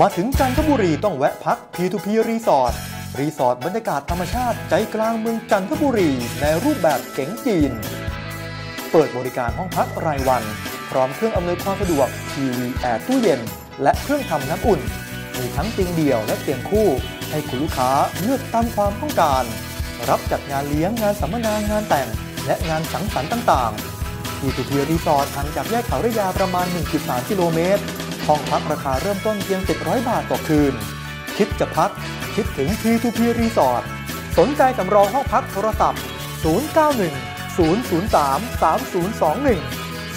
มาถึงจันทบุรีต้องแวะพัก P2P รีสอร์ทรีสอร์ทบรรยากาศธรรมชาติใจกลางเมืองจันทบุรี ในรูปแบบเก๋งจีน เปิดบริการห้องพักรายวัน พร้อมเครื่องอำนวยความสะดวกทีวีแอร์ตู้เย็น และเครื่องทำน้ำอุ่น มีทั้งเตียงเดี่ยวและเตียงคู่ ให้คุณลูกค้าเลือกตามความต้องการ รับจัดงานเลี้ยงงานสัมมนางานแต่ง และงานสังสรรค์ต่างๆ P2P รีสอร์ทห่างจากแยกเขาระยาประมาณ 1.3 กิโลเมตร ห้องพักราคาเริ่มต้นเพียง 700 บาทต่อคืน คิดจะพัก คิดถึง P2P Resort สนใจสำรองห้องพักโทรศัพท์ 091 003 3021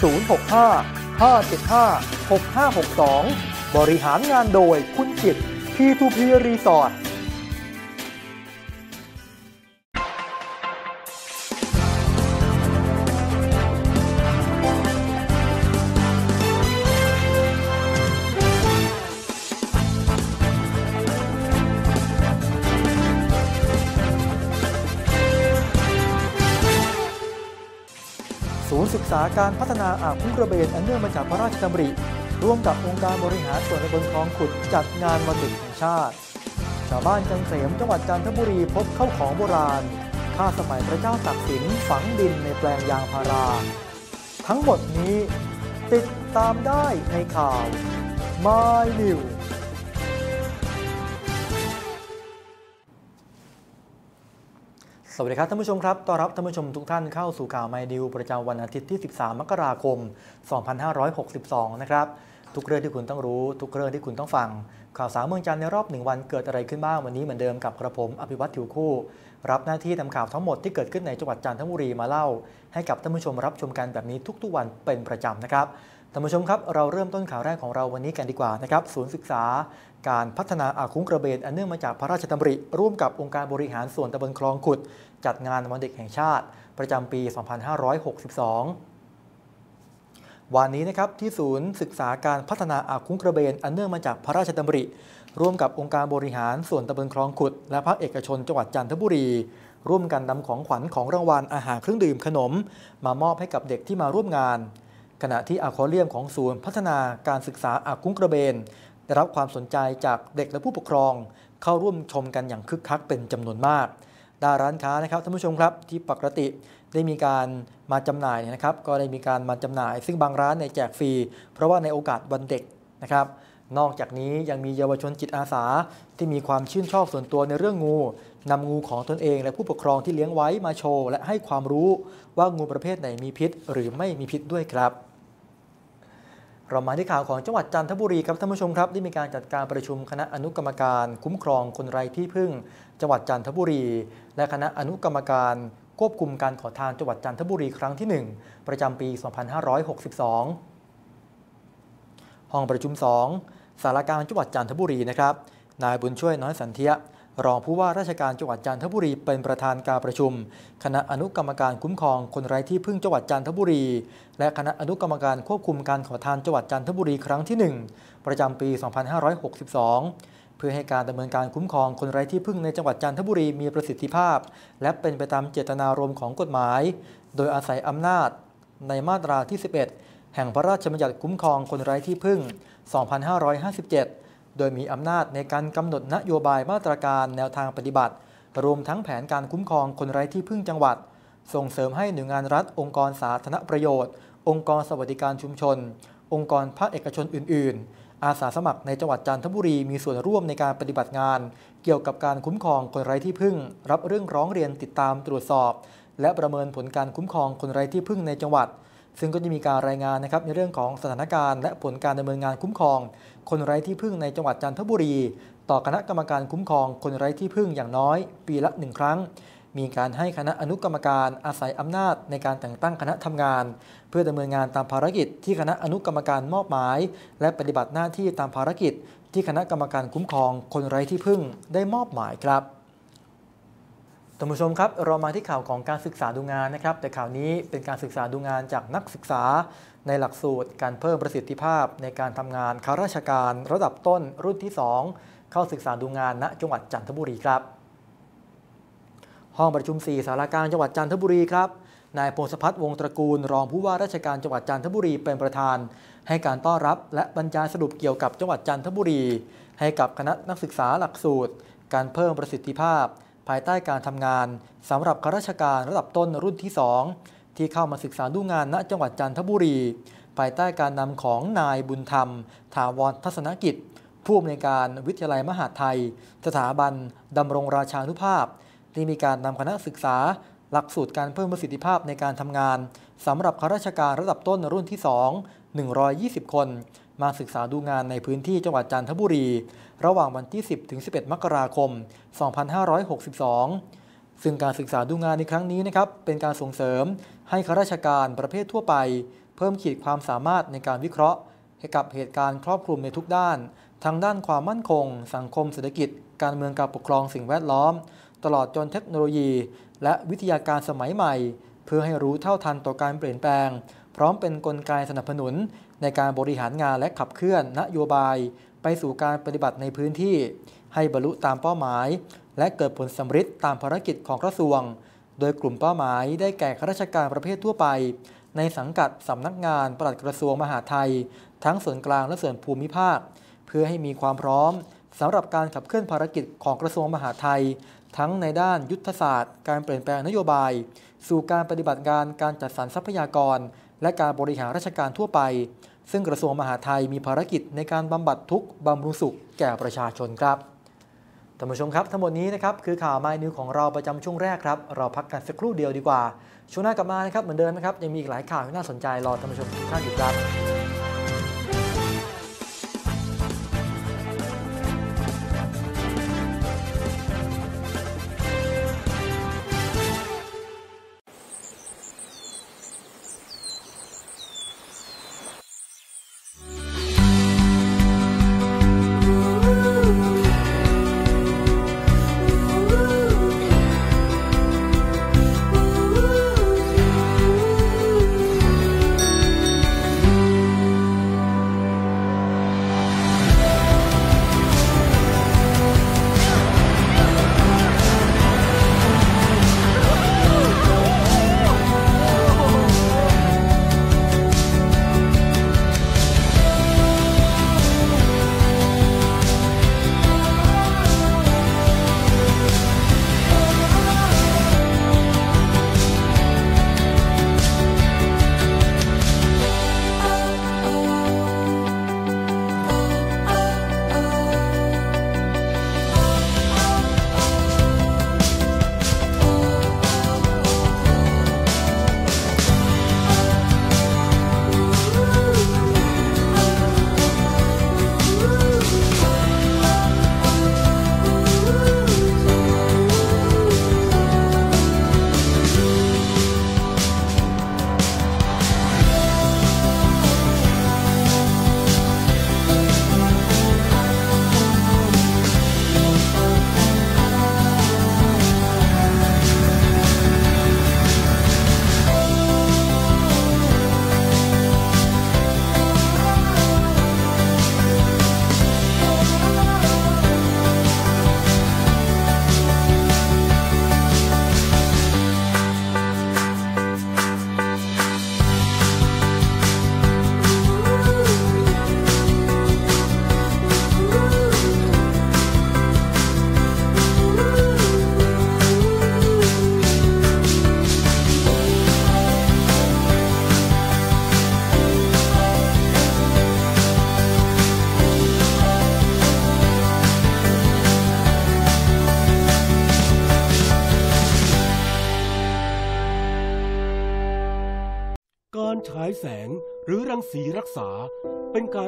065 575 6562 บริหารงานโดยคุณจิต P2P Resort าการพัฒนาอ่าวคุ้งกระเบนอันเนื่องมาจากพระราชดำริ ร่วมกับองค์การบริหารส่วนตำบลคลองขุดจัดงานวันเด็กแห่งชาติ ชาวบ้านจันเสมจังหวัดจันทบุรีพบเข้าของโบราณค่าสมัยพระเจ้าตากสินฝังดินในแปลงยางพารา ทั้งหมดนี้ติดตามได้ในข่าว My News สวัสดีครับท่านผู้ชมครับ ต้อนรับท่านผู้ชมทุกท่านเข้าสู่ข่าวไมดิวประจำวันอาทิตย์ที่ 13 มกราคม 2562 นะครับ ทุกเรื่องที่คุณต้องรู้ ทุกเรื่องที่คุณต้องฟัง ข่าวสารเมืองจันทร์ในรอบหนึ่งวันเกิดอะไรขึ้นบ้างวันนี้เหมือนเดิมกับกระผมอภิวัตถิวคู่ รับหน้าที่ทำข่าวทั้งหมดที่เกิดขึ้นในจังหวัดจันทบุรีมาเล่า ให้กับท่านผู้ชมรับชมกันแบบนี้ทุกๆ วันเป็นประจำนะครับท่านผู้ชมครับเราเริ่มต้นข่าวแรกของเราวันนี้กันดีกว่านะครับศูนย์ศึกษาการพัฒนาอาคุ้งกระเบนอันเนื่องมาจากพระราชดำริ ร่วมกับองค์การบริหารส่วนตำบลคลองขุด จัดงานวันเด็กแห่งชาติ ประจำปี 2562 วันนี้นะครับที่ศูนย์ศึกษาการพัฒนาอาคุ้งกระเบน อันเนื่องมาจากพระราชดำริ ร่วมกับองค์การบริหารส่วนตำบลคลองขุด และภาคเอกชนจังหวัดจันทบุรี ร่วมกันนำของขวัญของรางวัลอาหารเครื่องดื่มขนม มามอบให้กับเด็กที่มาร่วมงาน ขณะที่อาคอเรียมของศูนย์พัฒนาการศึกษาอากุ้งกระเบนได้รับความสนใจจากเด็กและผู้ปกครอง เข้าร่วมชมกันอย่างคึกคักเป็นจำนวนมาก ด้านร้านค้านะครับท่านผู้ชมครับที่ปกติได้มีการมาจำหน่ายนะครับ ก็ได้มีการมาจำหน่าย ซึ่งบางร้านในแจกฟรี เพราะว่าในโอกาสวันเด็กนะครับ นอกจากนี้ยังมีเยาวชนจิตอาสา ที่มีความชื่นชอบส่วนตัวในเรื่องงูนำงูของตนเอง และผู้ปกครองที่เลี้ยงไว้มาโชว์ และให้ความรู้ว่างูประเภทไหนมีพิษ หรือไม่มีพิษด้วยครับ เรามาที่ข่าวของจังหวัดจันทบุรีครับท่านผู้ชมครับได้มีการจัดการประชุมคณะอนุกรรมการ คุ้มครองคนไร้ที่พึ่ง จังหวัดจันทบุรี และคณะอนุกรรมการ ควบคุมการขอทานจังหวัดจันทบุรีครั้งที่ 1 ประจำปี 2562 ห้องประชุม 2 สารกลางจังหวัดจันทบุรีนะครับนายบุญช่วยน้อยสันเทีย รองผู้ว่าราชการจังหวัดจันทบุรีเป็นประธานการประชุม คณะอนุกรรมการคุ้มครองคนไร้ที่พึ่งจังหวัดจันทบุรี และคณะอนุกรรมการควบคุมการขอทานจังหวัดจันทบุรีครั้งที่ 1 ประจำปี 2562 เพื่อให้การดำเนินการคุ้มครองคนไร้ที่พึ่งในจังหวัดจันทบุรีมีประสิทธิภาพ และเป็นไปตามเจตนารมณ์ของกฎหมาย โดยอาศัยอำนาจ ในมาตราที่ 11 แห่งพระราชบัญญัติคุ้มครองคนไร้ที่พึ่ง 2557 โดยมีอำนาจในการกำหนดนโยบายมาตรการแนวทางปฏิบัติ รวมทั้งแผนการคุ้มครองคนไร้ที่พึ่งจังหวัด ส่งเสริมให้หน่วยงานรัฐ องค์กรสาธารณประโยชน์ องค์กรสวัสดิการชุมชน องค์กรภาคเอกชนอื่น ๆ อาสาสมัครในจังหวัดจันทบุรีมีส่วนร่วมในการปฏิบัติงาน เกี่ยวกับการคุ้มครองคนไร้ที่พึ่ง รับเรื่องร้องเรียนติดตามตรวจสอบ และประเมินผลการคุ้มครองคนไร้ที่พึ่งในจังหวัดซึ่งก็จะมีการรายงานนะครับในเรื่องของสถานการณ์และผลการดำเนินงานคุ้มครอง คนไร้ที่พึ่งในจังหวัดจันทบุรี ต่อคณะกรรมการคุ้มครองคนไร้ที่พึ่งอย่างน้อย ปีละหนึ่งครั้ง มีการให้คณะอนุกรรมการอาศัยอำนาจในการแต่งตั้งคณะทำงาน เพื่อดำเนินงานตามภารกิจที่คณะอนุกรรมการมอบหมาย และปฏิบัติหน้าที่ตามภารกิจ ที่คณะกรรมการคุ้มครองคนไร้ที่พึ่งได้มอบหมายครับ ท่านผู้ชมครับเรามาที่ข่าวของการศึกษาดูงานนะครับ แต่ข่าวนี้เป็นการศึกษาดูงานจากนักศึกษา ในหลักสูตรการเพิ่มประสิทธิภาพ ในการทำงานข้าราชการระดับต้นรุ่นที่ 2 เข้าศึกษาดูงานณจังหวัดจันทบุรีครับ ห้องประชุม 4 สารกางจังหวัดจันทบุรีครับนายพงศพัฒน์วงศ์ตระกูล รองผู้ว่าราชการจังหวัดจันทบุรีเป็นประธาน ให้การต้อนรับ และบรรยายสรุปเกี่ยวกับจังหวัดจันทบุรี ให้กับคณะนักศึกษาหลักสูตร การเพิ่มประสิทธิภาพ ภายใต้การทำงานสำหรับข้าราชการระดับต้นรุ่นที่ 2 ที่เข้ามาศึกษาดูงานณจังหวัดจันทบุรี ภายใต้การนำของนายบุญธรรม ถาวรทัศนกิจ ผู้อำนวยการวิทยาลัยมหาไทย สถาบันดำรงราชานุภาพ ที่มีการนำคณะศึกษา หลักสูตรการเพิ่มประสิทธิภาพในการทำงานสำหรับข้าราชการระดับต้นรุ่นที่ 2 120 คน มาศึกษาดูงานในพื้นที่จังหวัดจันทบุรี ระหว่างวันที่ 10 ถึง 11 มกราคม 2562 ซึ่งการศึกษาดูงานในครั้งนี้นะครับเป็นการส่งเสริมให้ข้าราชการประเภททั่วไป เพิ่มขีดความสามารถในการวิเคราะห์ ให้กับเหตุการณ์ครอบคลุมในทุกด้าน ทั้งด้านความมั่นคง สังคมเศรษฐกิจ การเมืองการปกครองสิ่งแวดล้อม ตลอดจนเทคโนโลยี และวิทยาการสมัยใหม่ เพื่อให้รู้เท่าทันต่อการเปลี่ยนแปลง พร้อมเป็นนกลไกสนับสนุน ในการบริหารงานและขับเคลื่อนนโยบาย ไปสู่การปฏิบัติในพื้นที่ ให้บรรลุตามเป้าหมาย และเกิดผลสำเร็จตามภารกิจของกระทรวง โดยกลุ่มเป้าหมายได้แก่ข้าราชการประเภททั่วไป ในสังกัดสำนักงานปลัดกระทรวงมหาดไทย ทั้งส่วนกลางและส่วนภูมิภาค เพื่อให้มีความพร้อมสำหรับการขับเคลื่อนภารกิจของกระทรวงมหาดไทย ทั้งในด้านยุทธศาสตร์ การเปลี่ยนแปลงนโยบาย สู่การปฏิบัติการการจัดสรรทรัพยากร และการบริหารราชการทั่วไป ซึ่งกระทรวงมหาดไทยมีภารกิจในการบำบัดทุกข์บำรุงสุขแก่ประชาชนครับท่านผู้ชมครับ ทั้งหมดนี้นะครับคือข่าวไม้นิวของเราประจำช่วงแรกครับ เราพักกันสักครู่เดียวดีกว่า ช่วงหน้ากลับมานะครับเหมือนเดิมนะครับยังมีอีกหลายข่าวที่น่าสนใจรอท่านผู้ชมทุกท่านอยู่ครับ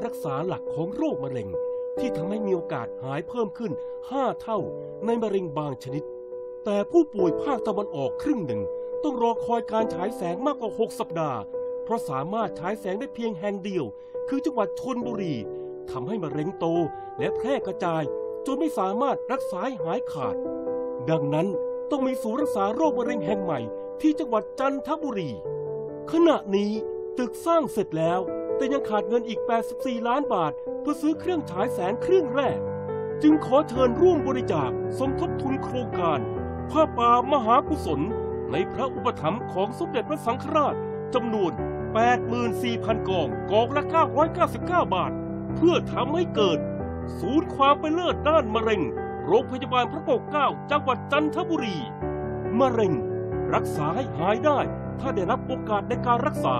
รักษาหลักของโรคมะเร็ง ที่ทำให้มีโอกาสหายเพิ่มขึ้น 5 เท่าในมะเร็งบางชนิด แต่ผู้ป่วยภาคตะวันออกครึ่งหนึ่ง ต้องรอคอยการฉายแสงมากกว่า 6 สัปดาห์ เพราะสามารถฉายแสงได้เพียงแห่งเดียว คือจังหวัดชนบุรีทำให้มะเร็งโตและแพร่กระจาย จนไม่สามารถรักษาหายขาด ดังนั้นต้องมีศูนย์รักษาโรคมะเร็งแห่งใหม่ ที่จังหวัดจันทบุรี ขณะนี้ตึกสร้างเสร็จแล้ว แต่ยังขาดเงินอีก 84 ล้านบาท เพื่อซื้อเครื่องฉายแสงเครื่องแรก จึงขอเชิญร่วมบริจาคสมทบทุนโครงการผ้าป่ามหากุศล ในพระอุปถัมภ์ของสมเด็จพระสังฆราชจำนวน 84,000 กองกองละ 999 บาท เพื่อทำให้เกิด ศูนย์ความเป็นเลิศด้านมะเร็ง โรงพยาบาลพระปกเกล้าจังหวัดจันทบุรี มะเร็ง รักษาให้หายได้ ถ้าได้รับโอกาสในการรักษา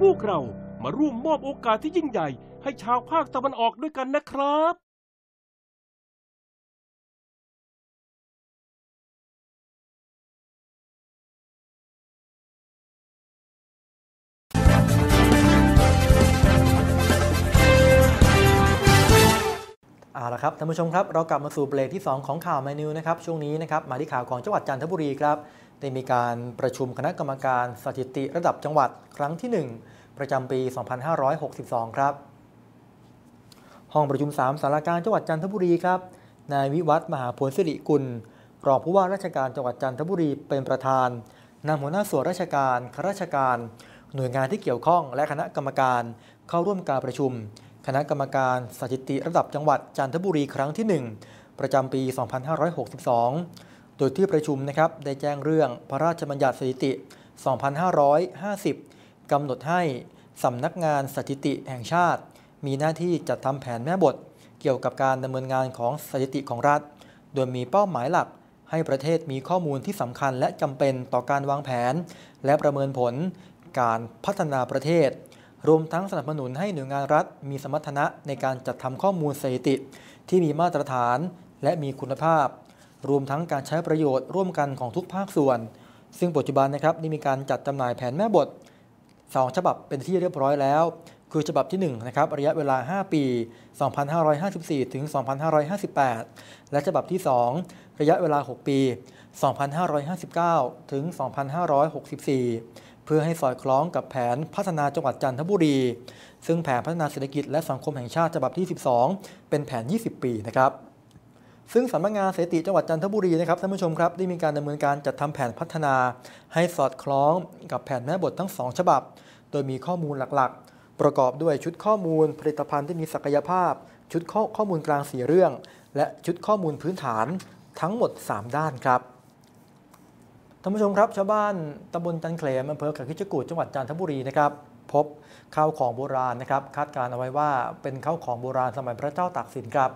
พวกเรา มาร่วมมอบโอกาสที่ยิ่งใหญ่ ให้ชาวภาคตะวันออกด้วยกันนะครับเอาละครับท่านผู้ชมครับเรากลับมาสู่เบรกที่ 2 ของข่าวไมนิวนะครับช่วงนี้นะครับมาที่ข่าวของจังหวัดจันทบุรีครับได้มีการประชุมคณะกรรมการสถิติระดับจังหวัดครั้งที่ 1 ประจำปี 2562 ครับ ห้องประชุม 3สารการจังหวัดจันทบุรีครับ นายวิวัฒน์มหาผลสิริกุล รองผู้ว่าราชการจังหวัดจันทบุรีเป็นประธานนำหัวหน้าส่วนราชการข้าราชการ หน่วยงานที่เกี่ยวข้อง และคณะกรรมการเข้าร่วมการประชุม คณะกรรมการสถิติระดับจังหวัดจันทบุรีครั้งที่ 1 ประจำปี 2562 โดยที่ประชุมนะครับได้แจ้งเรื่องพระราชบัญญัติสถิติ 2550 กำหนดให้สำนักงานสถิติแห่งชาติ มีหน้าที่จัดทำแผนแม่บท เกี่ยวกับการดำเนินงานของสถิติของรัฐ โดยมีเป้าหมายหลัก ให้ประเทศมีข้อมูลที่สำคัญและจำเป็นต่อการวางแผน และประเมินผล การพัฒนาประเทศ รวมทั้งสนับสนุนให้หน่วยงานรัฐ มีสมรรถนะในการจัดทำข้อมูลสถิติ ที่มีมาตรฐานและมีคุณภาพ รวมทั้งการใช้ประโยชน์ร่วมกันของทุกภาคส่วน ซึ่งปัจจุบันนะครับได้มีการจัดจำหน่ายแผนแม่บท 2 ฉบับเป็นที่เรียบร้อยแล้ว คือฉบับที่1นะครับระยะเวลา 5 ปี 2554 ถึง 2558 และฉบับที่ 2 ระยะเวลา 6 ปี 2559 ถึง 2564 เพื่อให้สอดคล้องกับแผนพัฒนาจังหวัดจันทบุรี ซึ่งแผนพัฒนาเศรษฐกิจและสังคมแห่งชาติฉบับที่ 12 เป็นแผน 20 ปีนะครับ ซึ่งสำนักงานเสติจังหวัดจันทบุรีนะครับท่านผู้ชมครับได้มีการดำเนินการจัดทำแผนพัฒนา ให้สอดคล้องกับแผนแม่บททั้ง 2 ฉบับ โดยมีข้อมูลหลักๆ ประกอบด้วยชุดข้อมูล ผลิตภัณฑ์ที่มีศักยภาพ ชุดข้อข้อมูลกลาง4เรื่อง และชุดข้อมูลพื้นฐานทั้งหมด 3 ด้านครับท่านผู้ชมครับชาวบ้านตำบลจันเคลมอำเภอเขาคิชกูดจังหวัดจันทบุรีนะครับพบข้าวของโบราณนะครับคาดการเอาไว้ว่าเป็นข้าวของโบราณสมัยพระเจ้าตากสินครับ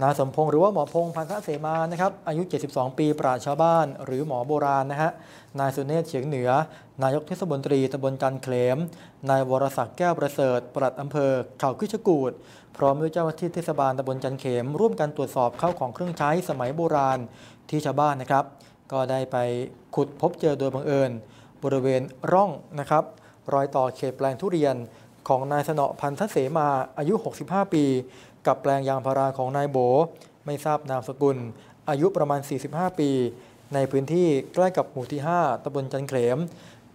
นายสมพงศ์หรือว่าหมอพงศ์พันธะเสมานะครับอายุ 72 ปีปราชชาวบ้าน หรือหมอโบราณนะฮะนายสุเนศเฉียงเหนือ นายกเทศมนตรีตำบลจันเคลมนายวรศักดิ์แก้วประเสริฐปลัดอำเภอเขาคิชกูดพร้อมด้วยเจ้าหน้าที่เทศบาลตำบลจันเขม ร่วมกันตรวจสอบข้าวของเครื่องใช้สมัยโบราณที่ชาวบ้านนะครับ ก็ได้ไปขุดพบเจอโดยบังเอิญ บริเวณร่องนะครับรอยต่อเขตแปลงทุเรียน ของนายสนอพันธเสมาอายุ 65 ปี กับแปลงยางพาราของนายโบ ไม่ทราบนามสกุล อายุประมาณ 45 ปี ในพื้นที่ใกล้กับหมู่ที่ 5ตำบลจันเขม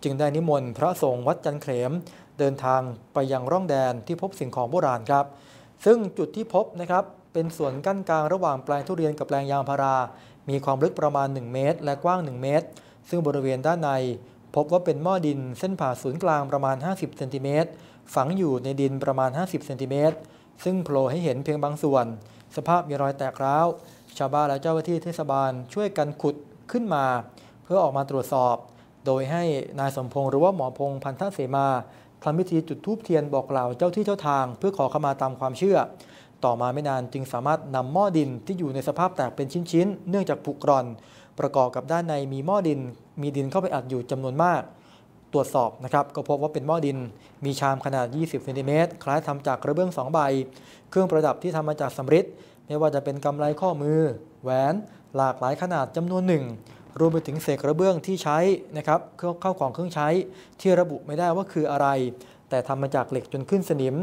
จึงได้นิมนต์พระสงฆ์วัดจันเขม เดินทางไปยังร่องแดนที่พบสิ่งของโบราณครับ ซึ่งจุดที่พบนะครับเป็นส่วนกั้นกลางระหว่างแปลงทุเรียนกับแปลงยางพารา มีความลึกประมาณ 1 เมตร และกว้าง 1 เมตร ซึ่งบริเวณด้านใน พบว่าเป็นหม้อดินเส้นผ่าศูนย์กลางประมาณ 50เซนติเมตร ฝังอยู่ในดินประมาณ 50 เซนติเมตร ซึ่งโผล่ให้เห็นเพียงบางส่วน สภาพมีรอยแตกร้าว ชาวบ้านและเจ้าหน้าที่เทศบาลช่วยกันขุดขึ้นมา เพื่อออกมาตรวจสอบ โดยให้นายสมพงศ์หรือว่าหมอพงศ์พันธเสมาทำพิธีจุดธูปเทียนบอกกล่าวเจ้าที่เจ้าทาง เพื่อขอขมาตามความเชื่อ ต่อมาไม่นานจึงสามารถนำหม้อดินที่อยู่ในสภาพแตกเป็นชิ้นๆ เนื่องจากผุกร่อน ประกอบกับด้านในมีหม้อดิน มีดินเข้าไปอัดอยู่จำนวนมาก ตรวจสอบนะครับก็พบว่าเป็นหม้อดิน มีชามขนาด 20เซนติเมตรคล้ายทำจากกระเบื้อง 2 ใบ เครื่องประดับที่ทำมาจากสำริดไม่ว่าจะเป็นกำไลข้อมือ แหวน หลากหลายขนาดจำนวนหนึ่งรวมไปถึงเศษกระเบื้องที่ใช้นะครับเข้าของเครื่องใช้ที่ระบุไม่ได้ว่าคืออะไร แต่ทำมาจากเหล็กจนขึ้นสนิม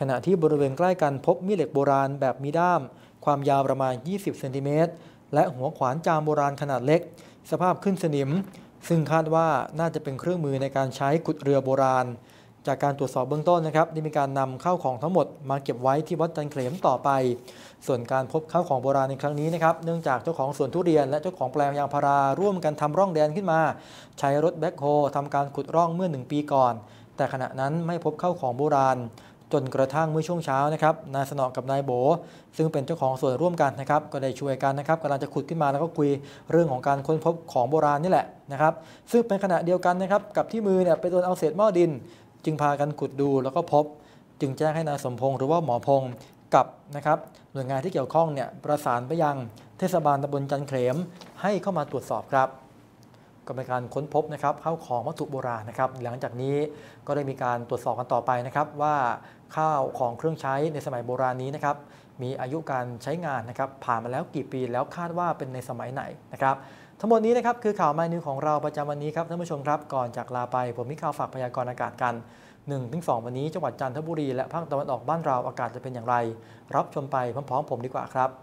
ขณะที่บริเวณใกล้กันพบมีเหล็กโบราณแบบมีด้าม ความยาวประมาณ 20เซนติเมตรและหัวขวานจามโบราณขนาดเล็ก สภาพขึ้นสนิม ซึ่งคาดว่าน่าจะเป็นเครื่องมือในการใช้ขุดเรือโบราณ จากการตรวจสอบเบื้องต้นนะครับได้มีการนำเข้าของทั้งหมดมาเก็บไว้ที่วัดจันเขลมต่อไป ส่วนการพบข้าวของโบราณในครั้งนี้นะครับเนื่องจากเจ้าของสวนทุเรียนและเจ้าของแปลงยางพาราร่วมกันทำร่องแดนขึ้นมา ใช้รถแบ็คโฮทำการขุดร่องเมื่อหนึ่งปีก่อน แต่ขณะนั้นไม่พบข้าวของโบราณ จนกระทั่งเมื่อช่วงเช้านะครับนายสนอกับนายโบ ซึ่งเป็นเจ้าของส่วนร่วมกันนะครับก็ได้ช่วยกันนะครับกำลังจะขุดขึ้นมาแล้วก็คุยเรื่องของการค้นพบของโบราณนี่แหละนะครับซึ่งเป็นขณะเดียวกันนะครับกับที่มือเนี่ยไปโดนเอาเศษหม้อดิน จึงพากันขุดดูแล้วก็พบ จึงแจ้งให้นายสมพงศ์หรือว่าหมอพงศ์กับนะครับหน่วยงานที่เกี่ยวข้องเนี่ยประสานไปยังเทศบาลตำบลจันเขมให้เข้ามาตรวจสอบครับ ก็เป็นการค้นพบนะครับข้าวของวัตถุโบราณนะครับ หลังจากนี้ก็ได้มีการตรวจสอบกันต่อไปนะครับ ว่าข้าวของเครื่องใช้ในสมัยโบราณนี้นะครับ มีอายุการใช้งานนะครับ ผ่านมาแล้วกี่ปีแล้วคาดว่าเป็นในสมัยไหนนะครับ ทั้งหมดนี้นะครับคือข่าวไมนิวของเราประจำวันนี้ครับท่านผู้ชมครับก่อนจากลาไปผมมีข่าวฝากพยากรณ์อากาศกัน1-2 วันนี้จังหวัดจันทบุรีและภาคตะวันออกบ้านเราอากาศจะเป็นอย่างไร รับชมไปพร้อมๆ ผมดีกว่าครับ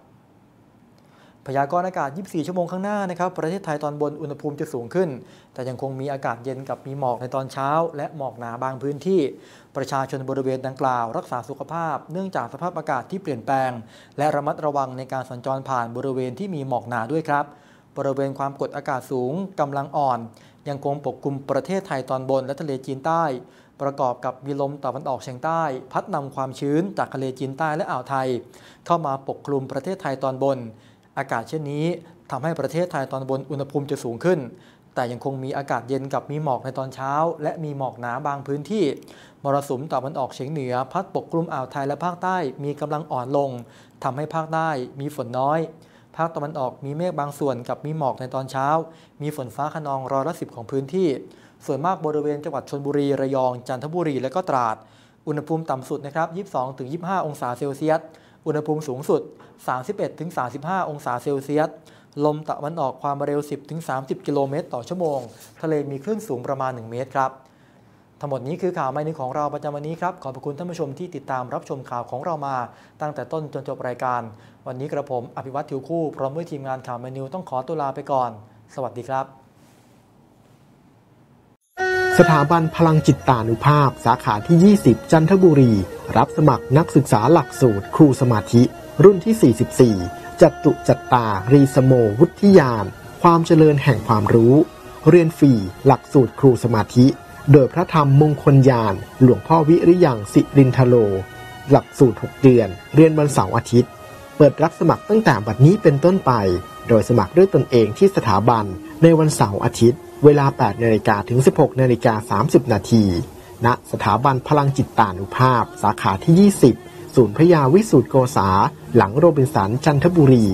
พยากรณ์อากาศ 24 ชั่วโมงข้างหน้านะครับ ประเทศไทยตอนบนอุณหภูมิจะสูงขึ้น แต่ยังคงมีอากาศเย็นกับมีหมอกในตอนเช้า และหมอกหนาบางพื้นที่ ประชาชนบริเวณดังกล่าว รักษาสุขภาพ เนื่องจากสภาพอากาศที่เปลี่ยนแปลง และระมัดระวังในการสัญจรผ่านบริเวณที่มีหมอกหนาด้วยครับ บริเวณความกดอากาศสูงกำลังอ่อน ยังคงปกคลุมประเทศไทยตอนบนและทะเลจีนใต้ ประกอบกับมีลมตะวันออกเฉียงใต้ พัดนำความชื้นจากทะเลจีนใต้และอ่าวไทย เข้ามาปกคลุมประเทศไทยตอนบน อากาศเช่นนี้ทำให้ประเทศไทยตอนบนอุณหภูมิจะสูงขึ้น แต่ยังคงมีอากาศเย็นกับมีหมอกในตอนเช้า และมีหมอกหนาบางพื้นที่ มรสุมตะวันออกเฉียงเหนือ พัดปกคลุมอ่าวไทยและภาคใต้มีกำลังอ่อนลงทำให้ภาคใต้มีฝนน้อย ภาคตะวันออกมีเมฆบางส่วนกับมีหมอกในตอนเช้า มีฝนฟ้าขนองร้อยละสิของพื้นที่ ส่วนมากบริเวณจังหวัดชนบุรีระยอง จันทบุรีและก็ตราด อุณหภูมิต่ำสุดนะครับ 22-25 องศาเซลเซียส อุณหภูมิสูงสุด 31-35 องศาเซลเซียส ลมตะวันออกความเร็ว 10-30 กิโลเมตรต่อชั่วโมง ทะเลมีคลื่นสูงประมาณ 1 เมตรครับ ทั้งหมดนี้คือข่าวไม่นึงของเราประจำวันนี้ครับ ขอบพระคุณท่านผู้ชมที่ติดตามรับชมข่าวของเรามา ตั้งแต่ต้นจนจบรายการ วันนี้กระผมอภิวัตทิวคู่ พร้อมด้วยทีมงานข่าวเมนิวต้องขอตัวลาไปก่อน สวัสดีครับสถาบันพลังจิตตานุภาพ สาขาที่ 20 จันทบุรี รับสมัครนักศึกษาหลักสูตรครูสมาธิ รุ่นที่ 44 จัตุจัตตา รีสโม วุฒิยาน ความเจริญแห่งความรู้ เรียนฟรี หลักสูตรครูสมาธิ โดยพระธรรมมงคลยาน หลวงพ่อวิริยังสิรินทโล หลักสูตร 6 เดือน เรียนวันเสาร์อาทิตย์ เปิดรับสมัครตั้งแต่บัดนี้เป็นต้นไป โดยสมัครด้วยตนเองที่สถาบัน ในวันเสาร์อาทิตย์ เวลา 8นาฬิกาถึง 16นาฬิกา30นาทีณสถาบันพลังจิตตานุภาพ สาขาที่ 20 ศูนย์พยาวิสุทธิโกษา หลังโรบินสันจันทบุรี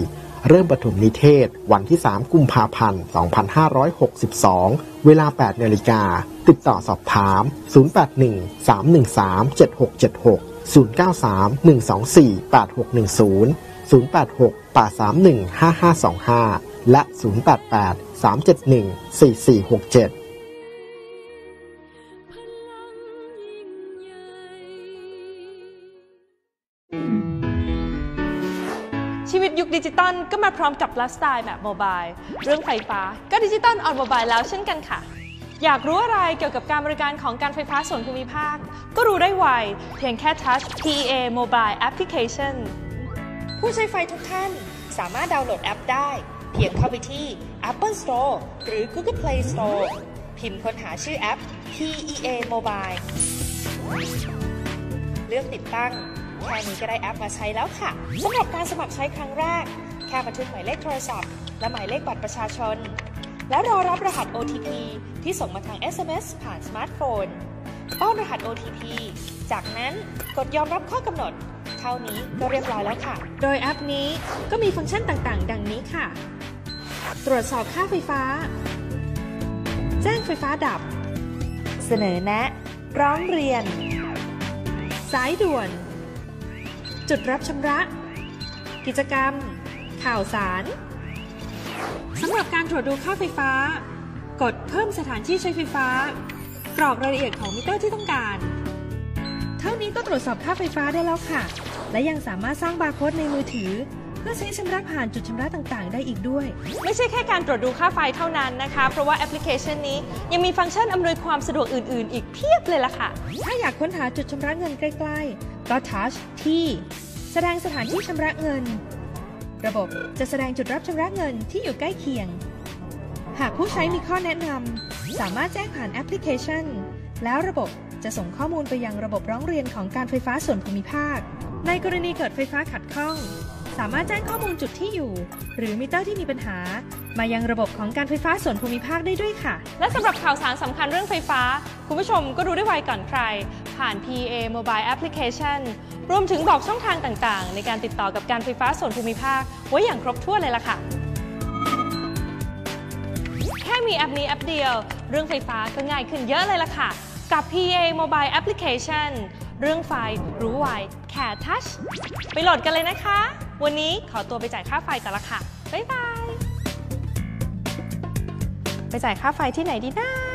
เริ่มปฐมนิเทศ วันที่ 3 กุมภาพันธ์ 2562 เวลา 8นาฬิกา ติดต่อสอบถาม 081 313 7676 093 124 8610 086 831 5525 และ 088-371-4467 คดิจิตอลก็มาพร้อมกับไลฟ์สไตล์แบบโมบายเรื่องไฟฟ้าก็ดิจิตอลออนโมบายแล้วเช่นกันค่ะ อยากรู้อะไรเกี่ยวกับการบริการของการไฟฟ้าส่วนภูมิภาค ก็รู้ได้ไว เพียงแค่ทัช PEA Mobile Application ผู้ใช้ไฟทุกท่านสามารถดาวน์โหลดแอปได้ เพียงเข้าไปที่ Apple Store หรือ Google Play Store พิมพ์ค้นหาชื่อแอป PEA Mobile เลือกติดตั้ง แค่นี้ก็ได้แอปมาใช้แล้วค่ะสำหรับการสมัครใช้ครั้งแรก แค่บันทึกหมายเลขโทรศัพท์ และหมายเลขบัตรประชาชน และรอรับรหัส OTP ที่ส่งมาทาง SMS ผ่านสมาร์ทโฟนป้อนรหัส OTP จากนั้นกดยอมรับข้อกำหนด เท่านี้ก็เรียบร้อยแล้วค่ะ โดยแอปนี้ก็มีฟังก์ชันต่างๆ ดังนี้ค่ะ ตรวจสอบค่าไฟฟ้า แจ้งไฟฟ้าดับ เสนอแนะ ร้องเรียน สายด่วน จุดรับชำระ กิจกรรม ข่าวสารสำหรับการตรวจดูค่าไฟฟ้า กดเพิ่มสถานที่ใช้ไฟฟ้า กรอกรายละเอียดของมิเตอร์ที่ต้องการ เท่านี้ก็ตรวจสอบค่าไฟฟ้าได้แล้วค่ะ และยังสามารถสร้างบาร์โค้ดในมือถือ พื่อใช้ชำระผ่านจุดชำระต่างๆ ได้อีกด้วย ไม่ใช่แค่การตรวจดูค่าไฟเท่านั้นนะคะ เพราะว่าแอปพลิเคชันนี้ยังมีฟังก์ชันอำนวยความสะดวกอื่น ๆ อีกเพียบเลยล่ะค่ะ ถ้าอยากค้นหาจุดชำระเงินใกล้ ๆ ก็ทัชที่ แสดงสถานที่ชำระเงิน ระบบจะแสดงจุดรับชำระเงินที่อยู่ใกล้เคียง หากผู้ใช้มีข้อแนะนำสามารถแจ้งผ่านแอปพลิเคชัน แล้วระบบจะส่งข้อมูลไปยังระบบร้องเรียนของการไฟฟ้าส่วนภูมิภาค ในกรณีเกิดไฟฟ้าขัดข้อง สามารถแจ้งข้อมูลจุดที่อยู่ หรือมิเตอร์ที่มีปัญหา มายังระบบของการไฟฟ้าส่วนภูมิภาคได้ด้วยค่ะ และสำหรับข่าวสารสำคัญเรื่องไฟฟ้า คุณผู้ชมก็รู้ได้ไวก่อนใคร ผ่าน PA Mobile Application รวมถึงบอกช่องทางต่างๆ ในการติดต่อกับการไฟฟ้าส่วนภูมิภาค ไว้อย่างครบถ้วนเลยล่ะค่ะ แค่มีแอปนี้แอปเดียว เรื่องไฟฟ้าก็ง่ายขึ้นเยอะเลยล่ะค่ะ กับ PA Mobile Application เรื่องไฟรู้ไวแค่ทัช ไปโหลดกันเลยนะคะ วันนี้ขอตัวไปจ่ายค่าไฟก่อนละค่ะ บ๊ายบาย ไปจ่ายค่าไฟที่ไหนดีนะจะ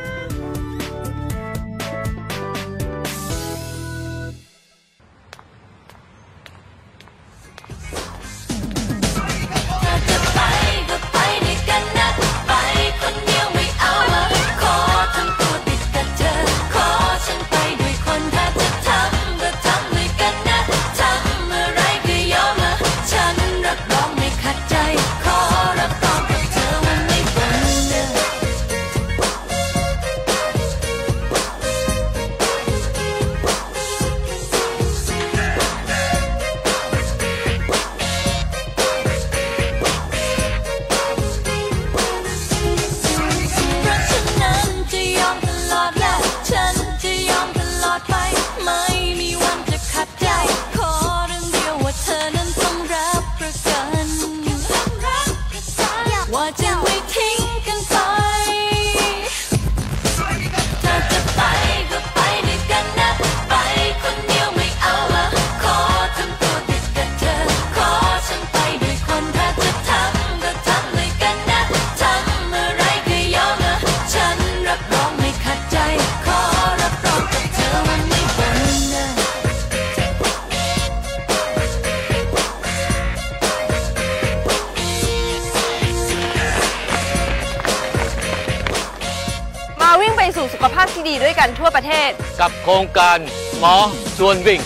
กับโครงการหมอชวนวิ่ง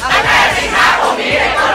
ตั้งแต่สิงหาคมนี้เป็นต้